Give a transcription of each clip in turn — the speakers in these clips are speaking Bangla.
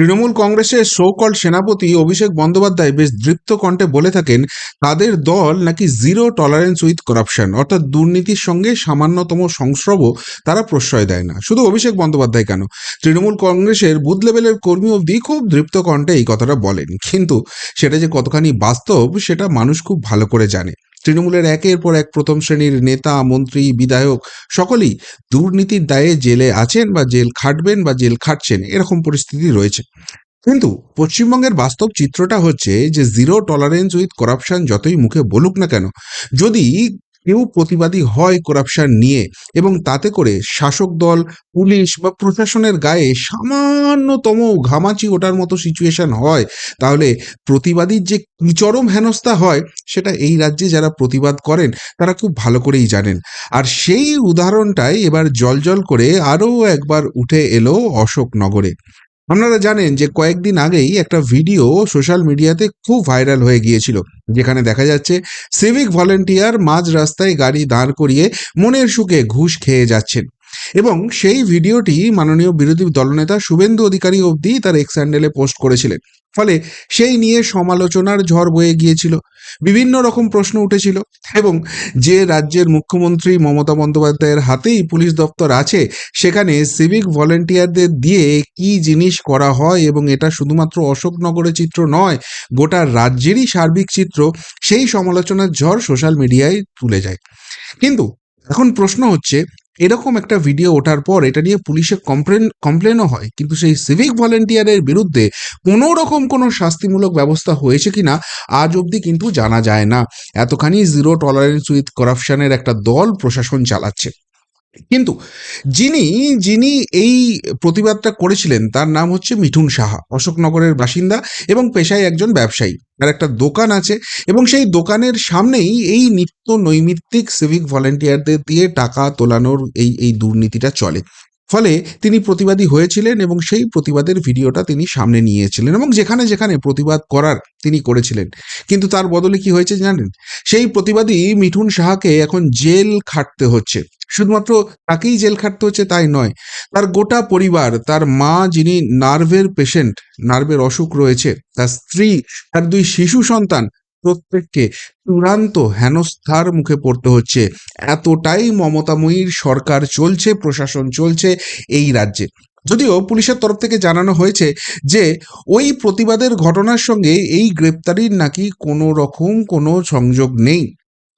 তৃণমূল কংগ্রেসের সৌকল সেনাপতি অভিষেক বন্দ্যোপাধ্যায় বেশ দৃপ্ত কণ্ঠে বলে থাকেন, তাদের দল নাকি জিরো টলারেন্স উইথ করাপশন অর্থাৎ দুর্নীতির সঙ্গে সামান্যতম সংস্রবও তারা প্রশ্রয় দেয় না। শুধু অভিষেক বন্দ্যোপাধ্যায় কেন? তৃণমূল কংগ্রেসের বুথ লেভেলের কর্মী অবধি খুব দৃপ্ত কণ্ঠে এই কথাটা বলেন। কিন্তু সেটা যে কতখানি বাস্তব, সেটা মানুষ খুব ভালো করে জানে। তৃণমূলের একের পর এক প্রথম শ্রেণির নেতা, মন্ত্রী, বিধায়ক সকলেই দুর্নীতির দায়ে জেলে আছেন বা জেল খাটবেন বা জেল খাটছেন, এরকম পরিস্থিতি রয়েছে। কিন্তু পশ্চিমবঙ্গের বাস্তব চিত্রটা হচ্ছে যে জিরো টলারেন্স উইথ করাপশন যতই মুখে বলুক না কেন, যদি কেউ প্রতিবাদী হয় করাপশন নিয়ে এবং তাতে করে শাসক দল, পুলিশ বা প্রশাসনের গায়ে সামান্যতম ঘামাচি ওঠার মতো সিচুয়েশন হয়। তাহলে প্রতিবাদীর যে চরম হেনস্থা হয়, সেটা এই রাজ্যে যারা প্রতিবাদ করেন, তারা খুব ভালো করেই জানেন। আর সেই উদাহরণটাই এবার জলজল করে আরও একবার উঠে এলো অশোকনগরে। আপনারা জানেন যে কয়েকদিন আগেই একটা ভিডিও সোশ্যাল মিডিয়াতে খুব ভাইরাল হয়ে গিয়েছিল, যেখানে দেখা যাচ্ছে সিভিক ভলেন্টিয়ার মাঝ রাস্তায় গাড়ি দাঁড় করিয়ে মনের সুখে ঘুষ খেয়ে যাচ্ছেন। এবং সেই ভিডিওটি মাননীয় বিরোধী দলনেতা শুভেন্দু অধিকারী অবধি তার এক্স হ্যান্ডেলে পোস্ট করেছিলেন। ফলে সেই নিয়ে সমালোচনার ঝড় বয়ে গিয়েছিল, বিভিন্ন রকম প্রশ্ন উঠেছিল এবং যে রাজ্যের মুখ্যমন্ত্রী মমতা বন্দ্যোপাধ্যায়ের হাতেই পুলিশ দপ্তর আছে, সেখানে সিভিক ভলেন্টিয়ারদের দিয়ে কি জিনিস করা হয় এবং এটা শুধুমাত্র অশোকনগরের চিত্র নয়, গোটা রাজ্যেরই সার্বিক চিত্র, সেই সমালোচনার ঝড় সোশ্যাল মিডিয়ায় তুলে যায়। কিন্তু এখন প্রশ্ন হচ্ছে এরকম একটা ভিডিও ওঠার পর এটা নিয়ে পুলিশে কমপ্লেন কমপ্লেনও হয়। কিন্তু সেই সিভিক ভলেন্টিয়ারের বিরুদ্ধে কোনো রকম কোনো শাস্তিমূলক ব্যবস্থা হয়েছে কিনা, আজ অবধি কিন্তু জানা যায় না। এতখানি জিরো টলারেন্স উইথ করাপশনের একটা দল প্রশাসন চালাচ্ছে। কিন্তু যিনি যিনি এই প্রতিবাদটা করেছিলেন, তার নাম হচ্ছে মিঠুন সাহা, অশোকনগরের বাসিন্দা এবং পেশায় একজন ব্যবসায়ী। আর একটা দোকান আছে এবং সেই দোকানের সামনেই এই নিত্য নৈমিত্তিক সিভিক ভলেন্টিয়ারদের দিয়ে টাকা তোলানোর এই এই দুর্নীতিটা চলে। ফলে তিনি প্রতিবাদী হয়েছিলেন এবং সেই প্রতিবাদের ভিডিওটা তিনি সামনে নিয়েছিলেন এবং যেখানে যেখানে প্রতিবাদ করার তিনি করেছিলেন। কিন্তু তার বদলে কি হয়েছে জানেন? সেই প্রতিবাদী মিঠুন সাহাকে এখন জেল খাটতে হচ্ছে। শুধুমাত্র তাকেই জেল খাটতে হচ্ছে তাই নয়, তার গোটা পরিবার, তার মা যিনি নার্ভের পেশেন্ট নার্ভের অসুখ রয়েছে, তার স্ত্রী, তার দুই শিশু সন্তান প্রত্যেককে চূড়ান্ত হেনস্থার মুখে পড়তে হচ্ছে। এতটাই মমতাময়ীর সরকার চলছে, প্রশাসন চলছে এই রাজ্যে। যদিও পুলিশের তরফ থেকে জানানো হয়েছে যে, ওই প্রতিবাদের ঘটনার সঙ্গে এই গ্রেপ্তারির নাকি কোনো রকম কোনো সংযোগ নেই।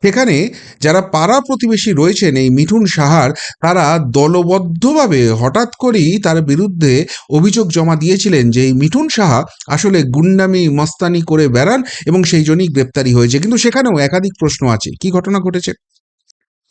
সেখানে যারা পাড়া প্রতিবেশী রয়েছেন এই মিঠুন সাহার, তারা দলবদ্ধভাবে হঠাৎ করেই তার বিরুদ্ধে অভিযোগ জমা দিয়েছিলেন যে এই মিঠুন সাহা আসলে গুন্ডামি, মস্তানি করে বেড়ান এবং সেই জন্যই গ্রেপ্তারি হয়েছে। কিন্তু সেখানেও একাধিক প্রশ্ন আছে। কি ঘটনা ঘটেছে?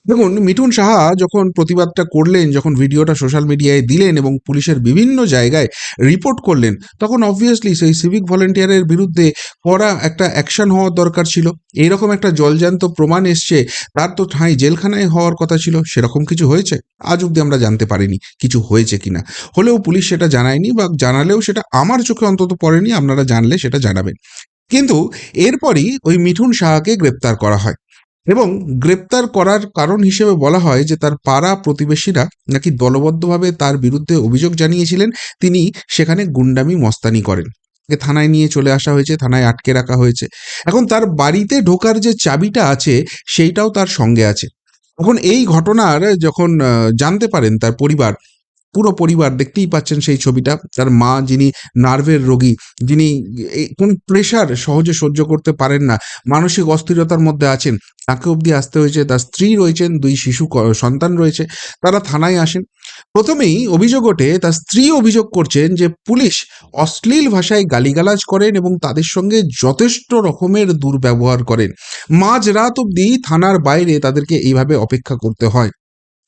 দেখুন, মিঠুন সাহা যখন প্রতিবাদটা করলেন, যখন ভিডিওটা সোশ্যাল মিডিয়ায় দিলেন এবং পুলিশের বিভিন্ন জায়গায় রিপোর্ট করলেন, তখন অবভিয়াসলি সেই সিভিক ভলেন্টিয়ারের বিরুদ্ধে কড়া একটা অ্যাকশন হওয়ার দরকার ছিল। এইরকম একটা জলজান্ত প্রমাণ এসছে, তার তো ঠাঁই জেলখানায় হওয়ার কথা ছিল, সেরকম কিছু হয়েছে? আজ অব্দি আমরা জানতে পারিনি কিছু হয়েছে কিনা। হলেও পুলিশ সেটা জানায়নি বা জানালেও সেটা আমার চোখে অন্তত পড়েনি, আপনারা জানলে সেটা জানাবেন। কিন্তু এরপরই ওই মিঠুন সাহাকে গ্রেপ্তার করা হয়। এবং গ্রেপ্তার করার কারণ হিসেবে বলা হয় যে তার পাড়া প্রতিবেশীরা নাকি দলবদ্ধভাবে তার বিরুদ্ধে অভিযোগ জানিয়েছিলেন, তিনি সেখানে গুন্ডামি মস্তানি করেন। থানায় নিয়ে চলে আসা হয়েছে, থানায় আটকে রাখা হয়েছে। এখন তার বাড়িতে ঢোকার যে চাবিটা আছে, সেইটাও তার সঙ্গে আছে। এখন এই ঘটনার যখন জানতে পারেন তার পরিবার পুরো পরিবার দেখতেই পাচ্ছেন সেই ছবিটা। তার মা যিনি নার্ভের রোগী, যিনি কোন প্রেশার সহজে সহ্য করতে পারেন না, মানসিক অস্থিরতার মধ্যে আছেন। তাকে অবধি আসতে হয়েছে, তার স্ত্রী রয়েছেন, দুই শিশু সন্তান রয়েছে, তারা থানায় আসেন। প্রথমেই অভিযোগ ওঠে, তার স্ত্রী অভিযোগ করছেন যে পুলিশ অশ্লীল ভাষায় গালিগালাজ করেন এবং তাদের সঙ্গে যথেষ্ট রকমের দুর্ব্যবহার করেন। মাঝ রাত অবধি থানার বাইরে তাদেরকে এইভাবে অপেক্ষা করতে হয়।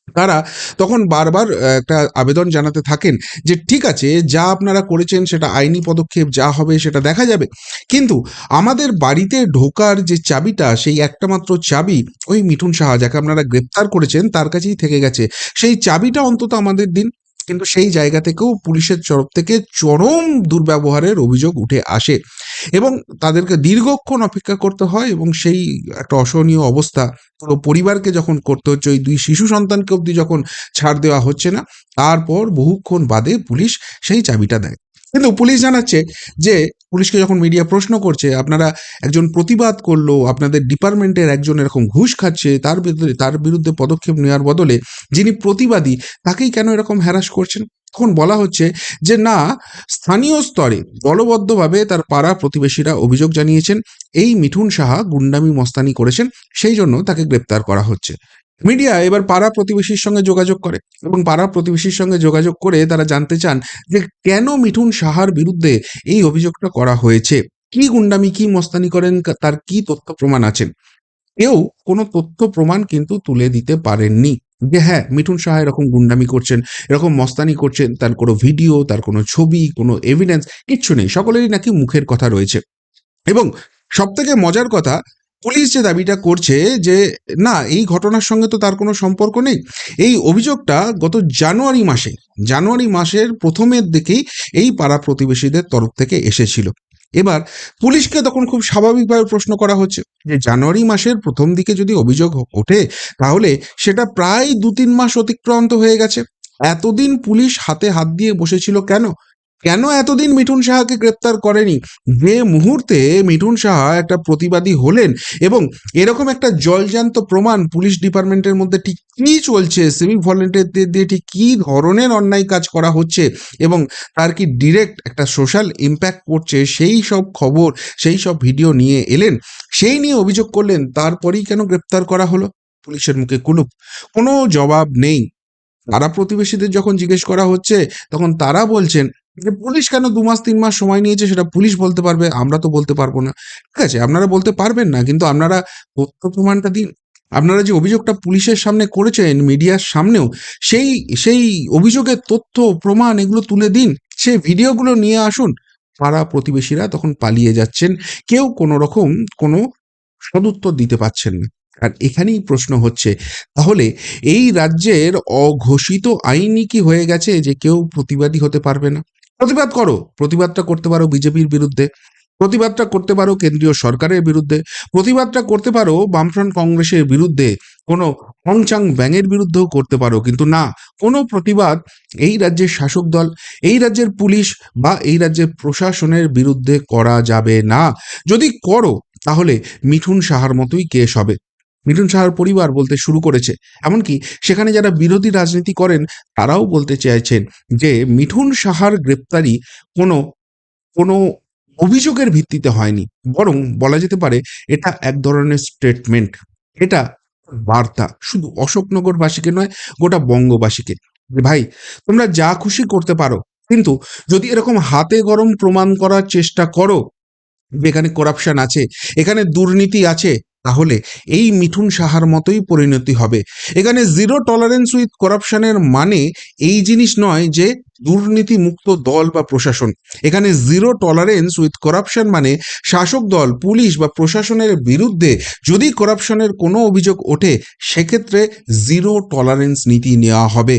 তারা তখন বারবার একটা আবেদন জানাতে থাকেন যে ঠিক আছে, যা আপনারা করেছেন সেটা আইনি পদক্ষেপ, যা হবে সেটা দেখা যাবে। কিন্তু আমাদের বাড়িতে ঢোকার যে চাবিটা, সেই একটা মাত্র চাবি ওই মিঠুন সাহা, যাকে আপনারা গ্রেপ্তার করেছেন, তার কাছেই থেকে গেছে। সেই চাবিটা অন্তত আমাদের দিন কিন্তু সেই জায়গা থেকেও পুলিশের তরফ থেকে চরম দুর্ব্যবহারের অভিযোগ উঠে আসে এবং তাদেরকে দীর্ঘক্ষণ অপেক্ষা করতে হয় এবং সেই একটা অসহনীয় অবস্থা পুরো পরিবারকে যখন করতে হচ্ছে, ওই দুই শিশু সন্তানকে অবধি যখন ছাড় দেওয়া হচ্ছে না, তারপর বহুক্ষণ বাদে পুলিশ সেই চাবিটা দেয়। কিন্তু পুলিশ জানাচ্ছে যে পুলিশকে যখন মিডিয়া প্রশ্ন করছে, আপনারা একজন প্রতিবাদ করল, আপনাদের ডিপার্টমেন্টের একজন এরকম ঘুষ খাচ্ছে, তার বিরুদ্ধে তার বিরুদ্ধে পদক্ষেপ নেওয়ার বদলে যিনি প্রতিবাদী, তাকেই কেন এরকম হ্যারাস করছেন? তখন বলা হচ্ছে যে, না, স্থানীয় স্তরে দলবদ্ধভাবে তার পাড়া প্রতিবেশীরা অভিযোগ জানিয়েছেন, এই মিঠুন সাহা গুন্ডামি মস্তানি করেছেন, সেই জন্য তাকে গ্রেপ্তার করা হচ্ছে। মিডিয়া এবার পাড়া প্রতিবেশীর সঙ্গে যোগাযোগ করে এবং পাড়া প্রতিবেশীর সঙ্গে যোগাযোগ করে তারা জানতে চান যে কেন মিঠুন সাহার বিরুদ্ধে এই অভিযোগটা করা হয়েছে। কি গুন্ডামি, কি মস্তানি করেন তার কি তথ্য প্রমাণ আছেন কেউ কোনো তথ্য প্রমাণ কিন্তু তুলে দিতে পারেননি যে হ্যাঁ মিঠুন সাহা এরকম গুন্ডামি করছেন, এরকম মস্তানি করছেন, তার কোনো ভিডিও, তার কোনো ছবি, কোনো এভিডেন্স কিচ্ছু নেই, সকলেরই নাকি মুখের কথা রয়েছে। এবং সব থেকে মজার কথা পুলিশ যে দাবিটা করছে যে, না, এই ঘটনার সঙ্গে তো তার কোনো সম্পর্ক নেই। এই অভিযোগটা গত জানুয়ারি মাসে, জানুয়ারি মাসের প্রথমের দিকেই এই পাড়া প্রতিবেশীদের তরফ থেকে এসেছিল। এবার পুলিশকে তখন খুব স্বাভাবিকভাবে প্রশ্ন করা হচ্ছে যে, জানুয়ারি মাসের প্রথম দিকে যদি অভিযোগ ওঠে, তাহলে সেটা প্রায় দু তিন মাস অতিক্রান্ত হয়ে গেছে। এতদিন পুলিশ হাতে হাত দিয়ে বসেছিল কেন? কেন এতদিন মিঠুন সাহাকে গ্রেপ্তার করেনি? যে মুহূর্তে মিঠুন সাহা একটা প্রতিবাদী হলেন এবং এরকম একটা জলজান্ত প্রমাণ পুলিশ ডিপার্টমেন্টের মধ্যে ঠিক কী চলছে? সিভিক ভলেন্টিয়ারদের দিয়ে ঠিক কী ধরনের অন্যায় কাজ করা হচ্ছে? এবং তার কি ডিরেক্ট একটা সোশ্যাল ইম্প্যাক্ট পড়ছে? সেই সব খবর, সেই সব ভিডিও নিয়ে এলেন। সেই নিয়ে অভিযোগ করলেন, তারপরেই কেন গ্রেপ্তার করা হলো? পুলিশের মুখে কুলুপ কোনো জবাব নেই। তারা প্রতিবেশীদের যখন জিজ্ঞেস করা হচ্ছে, তখন তারা বলছেন যে পুলিশ কেন দু মাস, তিন মাস সময় নিয়েছে সেটা পুলিশ বলতে পারবে, আমরা তো বলতে পারব না। ঠিক আছে, আপনারা বলতে পারবেন না, কিন্তু আপনারা তথ্য প্রমাণটা দিন। আপনারা যে অভিযোগটা পুলিশের সামনে করেছেন, মিডিয়ার সামনেও, সেই সেই অভিযোগের তথ্য, প্রমাণ এগুলো তুলে দিন। সেই ভিডিওগুলো নিয়ে আসুন। পাড়া প্রতিবেশীরা তখন পালিয়ে যাচ্ছেন। কেউ কোনো রকম কোনো সদুত্তর দিতে পারছেন না। আর এখানেই প্রশ্ন হচ্ছে, তাহলে এই রাজ্যের অঘোষিত আইনই কি হয়ে গেছে যে কেউ প্রতিবাদী হতে পারবে না? প্রতিবাদ করো। প্রতিবাদটা করতে পারো বিজেপির বিরুদ্ধে। প্রতিবাদটা করতে পারো কেন্দ্রীয় সরকারের বিরুদ্ধে। প্রতিবাদটা করতে পারো বামফ্রন্ট কংগ্রেসের বিরুদ্ধে। কোনো হংচাং ব্যাঙের বিরুদ্ধেও করতে পারো, কিন্তু না। কোনো প্রতিবাদ এই রাজ্যের শাসক দল, এই রাজ্যের পুলিশ বা এই রাজ্যের প্রশাসনের বিরুদ্ধে করা যাবে না। যদি করো, তাহলে মিঠুন সাহার মতোই কেস হবে। মিঠুন সাহার পরিবার বলতে শুরু করেছে। এমনকি সেখানে যারা বিরোধী রাজনীতি করেন, তারাও বলতে চাইছেন যে মিঠুন সাহার গ্রেপ্তারি কোনো কোনো অভিযোগের ভিত্তিতে হয়নি। বরং বলা যেতে পারে এটা এক ধরনের স্টেটমেন্ট এটা বার্তা। শুধু অশোকনগরবাসীকে নয়, গোটা বঙ্গবাসীকে। ভাই, তোমরা যা খুশি করতে পারো। কিন্তু যদি এরকম হাতে গরম প্রমাণ করার চেষ্টা করো এখানে করাপশন আছে, এখানে দুর্নীতি আছে তাহলে এই মিঠুন সাহার মতোই পরিণতি হবে। এখানে জিরো টলারেন্স উইথ করাপশনের মানে এই জিনিস নয় যে দুর্নীতি মুক্ত দল বা প্রশাসন। এখানে জিরো টলারেন্স উইথ করাপশন মানে শাসক দল, পুলিশ বা প্রশাসনের বিরুদ্ধে যদি করাপশনের কোনো অভিযোগ ওঠে, সেক্ষেত্রে জিরো টলারেন্স নীতি নেওয়া হবে।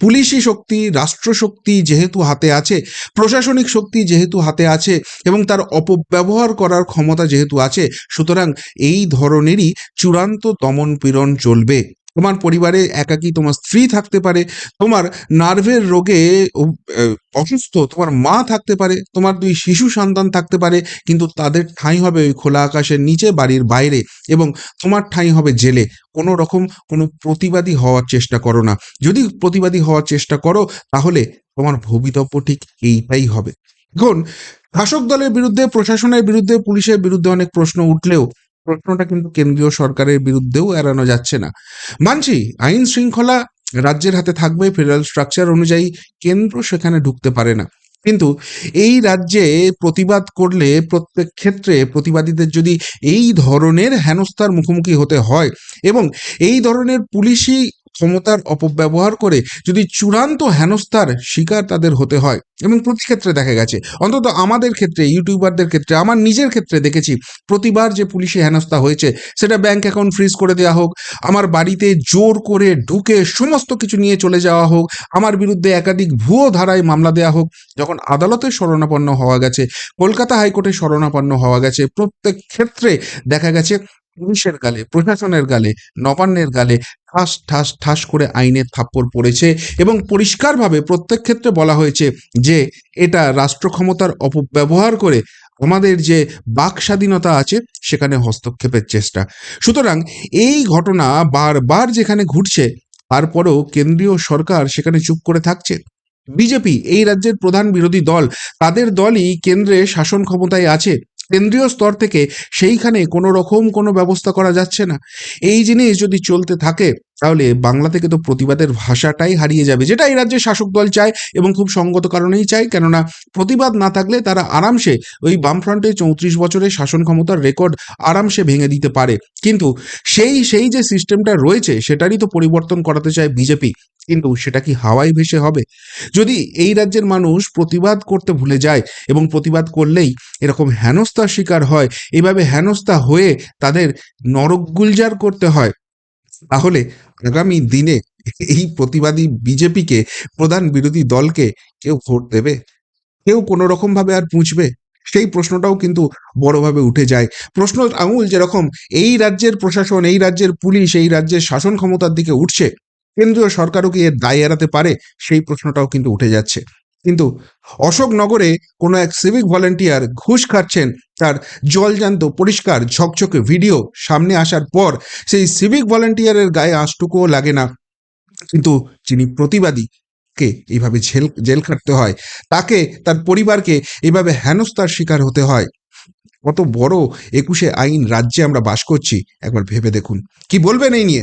পুলিশি শক্তি, রাষ্ট্রশক্তি যেহেতু হাতে আছে, প্রশাসনিক শক্তি যেহেতু হাতে আছে, এবং তার অপব্যবহার করার ক্ষমতা যেহেতু আছে, সুতরাং এই ধরনেরই চূড়ান্ত দমন পীড়ন চলবে। তোমার পরিবারে একাকী তোমার স্ত্রী থাকতে পারে, তোমার নার্ভের রোগে অসুস্থ তোমার মা থাকতে পারে, তোমার দুই শিশু সন্তান থাকতে পারে, কিন্তু তাদের ঠাঁই হবে ওই খোলা আকাশের নিচে বাড়ির বাইরে এবং তোমার ঠাঁই হবে জেলে। কোনো রকম কোনো প্রতিবাদী হওয়ার চেষ্টা করো না। যদি প্রতিবাদী হওয়ার চেষ্টা করো, তাহলে তোমার ভবিতব্য ঠিক এইটাই হবে। এখন শাসক দলের বিরুদ্ধে, প্রশাসনের বিরুদ্ধে, পুলিশের বিরুদ্ধে অনেক প্রশ্ন উঠলেও প্রশ্নটা কিন্তু কেন্দ্রীয় সরকারের বিরুদ্ধেও এড়ানো যাচ্ছে না। মানছি, আইন শৃঙ্খলা রাজ্যের হাতে থাকবে ফেডারেল স্ট্রাকচার অনুযায়ী কেন্দ্র সেখানে ঢুকতে পারে না। কিন্তু এই রাজ্যে প্রতিবাদ করলে প্রত্যেক ক্ষেত্রে প্রতিবাদীদের যদি এই ধরনের হেনস্থার মুখোমুখি হতে হয় এবং এই ধরনের পুলিশি ক্ষমতার অপব্যবহার করে যদি চূড়ান্ত হেনস্থার শিকার তাদের হতে হয়। এবং প্রতি ক্ষেত্রে দেখা গেছে, অন্তত আমাদের ক্ষেত্রে, ইউটিউবারদের ক্ষেত্রে, আমার নিজের ক্ষেত্রে দেখেছি, প্রতিবার যে পুলিশে হেনস্থা হয়েছে, সেটা ব্যাংক অ্যাকাউন্ট ফ্রিজ করে দেওয়া হোক, আমার বাড়িতে জোর করে ঢুকে সমস্ত কিছু নিয়ে চলে যাওয়া হোক, আমার বিরুদ্ধে একাধিক ভুয়ো ধারায় মামলা দেওয়া হোক, যখন আদালতে শরণাপন্ন হওয়া গেছে, কলকাতা হাইকোর্টে শরণাপন্ন হওয়া গেছে, প্রত্যেক ক্ষেত্রে দেখা গেছে পুলিশের গালে, প্রশাসনের গালে, নবান্নের গালে ঠাস ঠাস ঠাস করে আইনের থাপ্পড় পড়েছে এবং পরিষ্কারভাবে প্রত্যেক ক্ষেত্রে বলা হয়েছে যে এটা রাষ্ট্র ক্ষমতার অপব্যবহার করে আমাদের যে বাক স্বাধীনতা আছে সেখানে হস্তক্ষেপের চেষ্টা। সুতরাং এই ঘটনা বারবার যেখানে ঘটছে, তারপরেও কেন্দ্রীয় সরকার সেখানে চুপ করে থাকছে। বিজেপি, এই রাজ্যের প্রধান বিরোধী দল, তাদের দলই কেন্দ্রে শাসন ক্ষমতায় আছে। কেন্দ্রীয় স্তর থেকে সেইখানে কোনো রকম কোনো ব্যবস্থা করা যাচ্ছে না। এই জিনিস যদি চলতে থাকে তাহলে বাংলা থেকে তো প্রতিবাদের ভাষাটাই হারিয়ে যাবে যেটা এই রাজ্যের শাসক দল চায় এবং খুব সঙ্গত কারণেই চায়। কেননা প্রতিবাদ না থাকলে তারা আরামসে ওই বামফ্রন্টে চৌত্রিশ বছরের শাসন ক্ষমতার রেকর্ড আরামসে ভেঙে দিতে পারে। কিন্তু সেই সেই যে সিস্টেমটা রয়েছে, সেটারই তো পরিবর্তন করাতে চায় বিজেপি। কিন্তু সেটা কি হাওয়ায় ভেসে হবে? যদি এই রাজ্যের মানুষ প্রতিবাদ করতে ভুলে যায় এবং প্রতিবাদ করলেই এরকম হেনস্থার শিকার হয়, এভাবে হেনস্থা হয়ে তাদের নরকগুলজার করতে হয় তাহলে আগামী দিনে এই প্রতিবাদী বিজেপিকে প্রধান বিরোধী দলকে কেউ ভোট দেবে? কেউ কোনো রকম ভাবে আর পুঁছবে? সেই প্রশ্নটাও কিন্তু বড়ভাবে উঠে যায়। প্রশ্ন আঙুল যেরকম, এই রাজ্যের প্রশাসন, এই রাজ্যের পুলিশ, এই রাজ্যের শাসন ক্ষমতার দিকে উঠছে, কেন্দ্রীয় সরকারও কি এর দায় এড়াতে পারে? সেই প্রশ্নটাও কিন্তু উঠে যাচ্ছে। কিন্তু অশোকনগরে কোনো এক সিভিক ভলেন্টিয়ার ঘুষ খাচ্ছেন, তার জলজান্ত পরিষ্কার ঝকঝকে ভিডিও সামনে আসার পর সেই সিভিক ভলেন্টিয়ারের গায়ে আঁশটুকুও লাগে না। কিন্তু যিনি প্রতিবাদী কে এইভাবে জেল জেল খাটতে হয়, তাকে, তার পরিবারকে এইভাবে হেনস্থার শিকার হতে হয়। কত বড় একুশে আইন রাজ্যে আমরা বাস করছি, একবার ভেবে দেখুন। কি বলবেন এই নিয়ে?